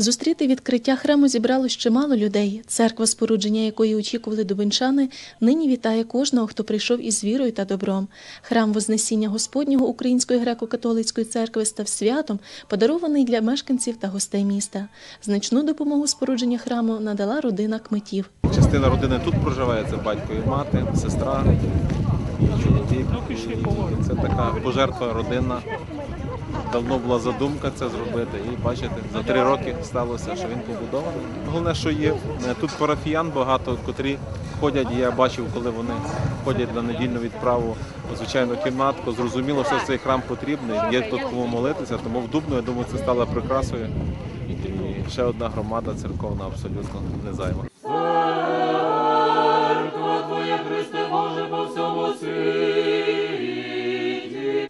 Зустріти відкриття храму зібралось чимало людей. Церква, спорудження якої очікували дубинчани, нині вітає кожного, хто прийшов із вірою та добром. Храм Вознесіння Господнього Української греко-католицької церкви став святом, подарований для мешканців та гостей міста. Значну допомогу спорудження храму надала родина кметів. Частина родини тут проживає, це батько і мати, сестра, і чоловік. І Це така пожертва родинна. Давно була задумка це зробити, і бачите, за три роки сталося, що він побудований. Головне, що є е, тут парафіян багато, котрі ходять. Я бачив, коли вони ходять на недільну відправу у звичайну кімнатку. Зрозуміло, що цей храм потрібний. Є тут кому молитися, тому в Дубно, я думаю, це стало прикрасою. І ще одна громада церковна абсолютно не зайва.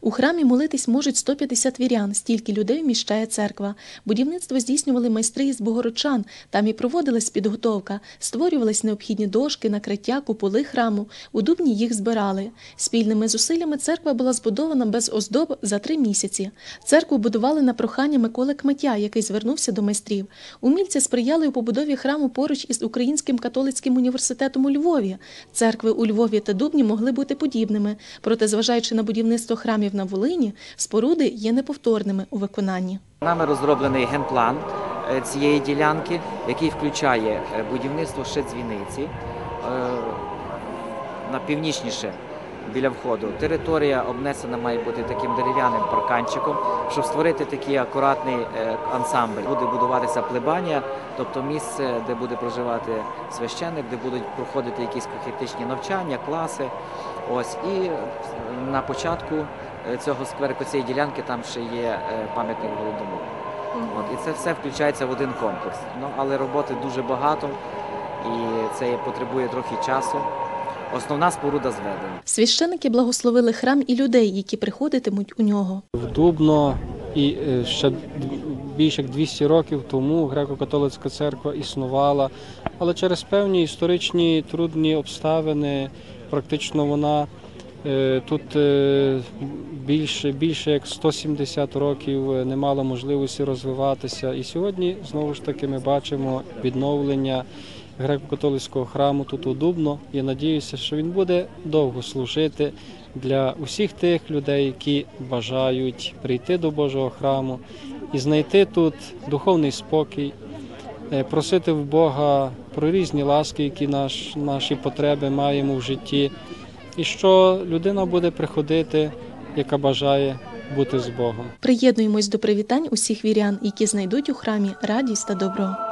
У храмі молитись можуть 150 вірян, стільки людей вміщає церква. Будівництво здійснювали майстри із Богородчан. Там і проводилась підготовка, створювались необхідні дошки, накриття, куполи храму. У Дубні їх збирали. Спільними зусиллями церква була збудована без оздоб за три місяці. Церкву будували на прохання Миколи Кметя, який звернувся до майстрів. Умільці сприяли у побудові храму поруч із Українським католицьким університетом у Львові. Церкви у Львові та Дубні могли бути подібними, проте, зважаючи на будівництво храмів на Волині, споруди є неповторними у виконанні. Нами розроблений генплан е, цієї ділянки, який включає е, будівництво ще дзвіниці е, на північніше біля входу. Територія обнесена має бути таким дерев'яним парканчиком, щоб створити такий акуратний ансамбль. Буде будуватися плебанія, тобто місце, де буде проживати священник, де будуть проходити якісь кахетичні навчання, класи. Ось і на початку цього скверику, цієї ділянки, там ще є е, пам'ятник голодомору. От, і це все включається в один комплекс. Ну, але роботи дуже багато, і це потребує трохи часу. Основна споруда зведена. Священики благословили храм і людей, які приходитимуть у нього. В Дубно і е, ще більше як 200 років тому греко-католицька церква існувала, але через певні історичні трудні обставини практично вона е, тут е, більше, більше як 170 років е, не мала можливості розвиватися. І сьогодні знову ж таки ми бачимо відновлення греко-католицького храму тут у Дубно. Я надіюся, що він буде довго служити для усіх тих людей, які бажають прийти до Божого храму і знайти тут духовний спокій, е, просити в Бога про різні ласки, які наш, наші потреби маємо в житті, і що людина буде приходити, яка бажає бути з Богом. Приєднуємось до привітань усіх вірян, які знайдуть у храмі радість та добро.